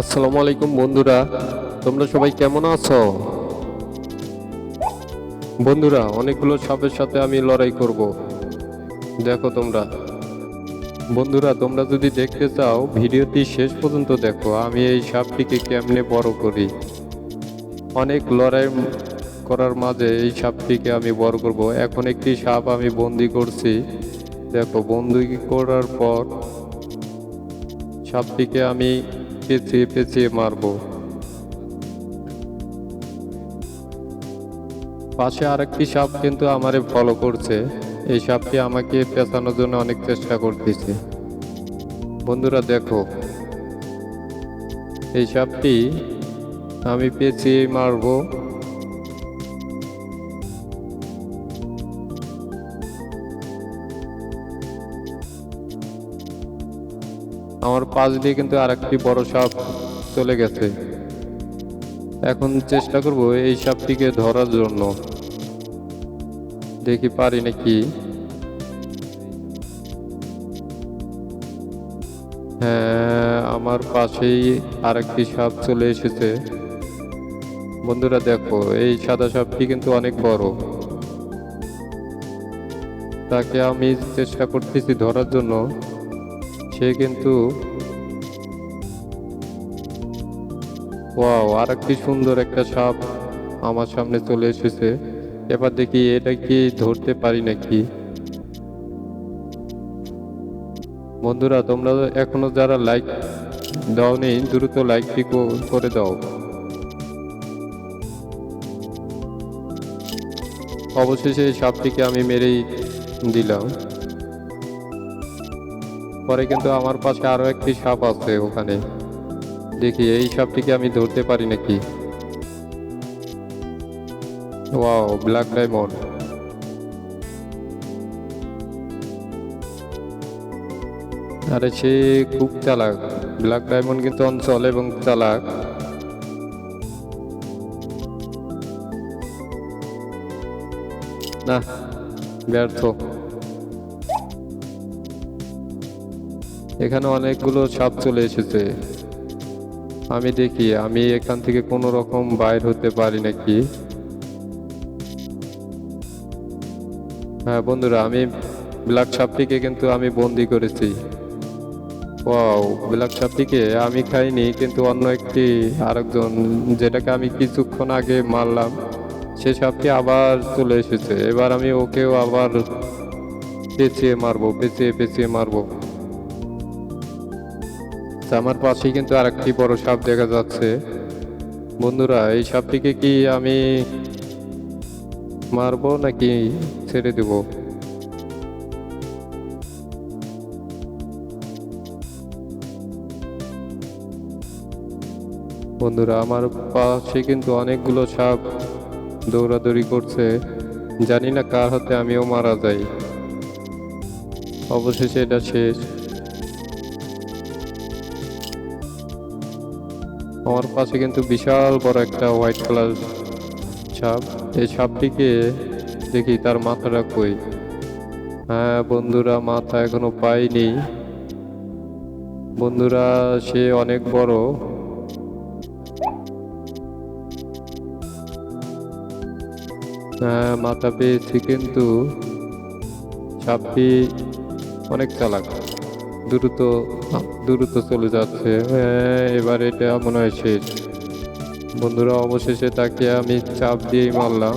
আসসালামু আলাইকুম বন্ধুরা, তোমরা সবাই কেমন আছো? বন্ধুরা, অনেকগুলো সাপের সাথে আমি লড়াই করব। দেখো তোমরা। বন্ধুরা, তোমরা যদি দেখতে চাও, ভিডিওটি শেষ পর্যন্ত দেখো, আমি এই সাপটিকে কেমনে বড় করি। অনেক লড়াই করার মাঝে এই সাপটিকে আমি বড় করব। এখন একটি সাপ আমি বন্দি করছি। দেখো, বন্দি করার পর সাপটিকে আমি পেঁচিয়ে পেঁচিয়ে মারবো। পাশে আরেকটি সাপ কিন্তু আমারে ফলো করছে। এই সাপটি আমাকে পেঁচানোর জন্য অনেক চেষ্টা করতেছে। বন্ধুরা দেখো, এই সাপটি আমি পেঁচিয়ে মারবো। আমার পাশ দিয়ে কিন্তু আরেকটি বড় সাপ চলে গেছে। এখন চেষ্টা করব এই সাপটিকে ধরার জন্য। দেখি পারি নাকি? হ্যাঁ আমার পাশেই আরেকটি সাপ চলে এসেছে। বন্ধুরা দেখো, এই সাদা সাপটি কিন্তু অনেক বড়। তাকে আমি চেষ্টা করতেছি ধরার জন্য। সে কিন্তু ওয়াও আর একটি সুন্দর একটা সাপ আমার সামনে চলে এসেছে। এবার দেখি এটা কি ধরতে পারি নাকি? বন্ধুরা, তোমরা এখনও যারা লাইক দাওনি, দ্রুত লাইকটি কো- করে দাও। অবশেষে সাপটিকে আমি মেরেই দিলাম। পরে কিন্তু আমার পাশে আরও একটি সাপ আছে ওখানে। দেখি, এই সাপটিকে আমি ধরতে পারি নাকি? Wow, black diamond. আরে সে খুব চালাক। ব্ল্যাক ডায়মন্ড কিন্তু অঞ্চল এবং চালাক। না, ব্যর্থ। এখানে অনেকগুলো সাপ চলে এসেছে। আমি দেখি, আমি এখান থেকে কোনো রকম বাইর হতে পারি নাকি? হ্যাঁ বন্ধুরা, আমি ব্ল্যাক সাপটিকে কিন্তু আমি বন্দি করেছি। ওয়াও, ব্ল্যাক সাপটিকে আমি খাইনি, কিন্তু অন্য একটি আরেকজন, যেটাকে আমি কিছুক্ষণ আগে মারলাম, সে সাপটি আবার চলে এসেছে। এবার আমি ওকেও আবার পেঁচিয়ে মারবো, পেঁচিয়ে পেঁচিয়ে মারবো। আমার পাশেই কিন্তু আরেকটি বড় সাপ দেখা যাচ্ছে। বন্ধুরা, এই সাপটিকে কি আমি মারবো নাকি ছেড়ে দেব? বন্ধুরা, আমার পাশে কিন্তু অনেকগুলো সাপ দৌড়াদৌড়ি করছে। জানি না কার হাতে আমিও মারা যাই। অবশেষে এটা শেষ। আমার পাশে কিন্তু বিশাল বড় একটা হোয়াইট কালার সাপ এই সাপটিকে দেখি তার মাথাটা কই? হ্যাঁ বন্ধুরা, মাথা এখনও পাইনি। বন্ধুরা, সে অনেক বড়। হ্যাঁ মাথা পেয়েছি কিন্তু সাপটি অনেক চালাক। দ্রুত দ্রুত চলে যাচ্ছে। হ্যাঁ এবার এটা মনে হয় শেষ। বন্ধুরা, অবশেষে তাকে আমি চাপ দিয়েই মারলাম।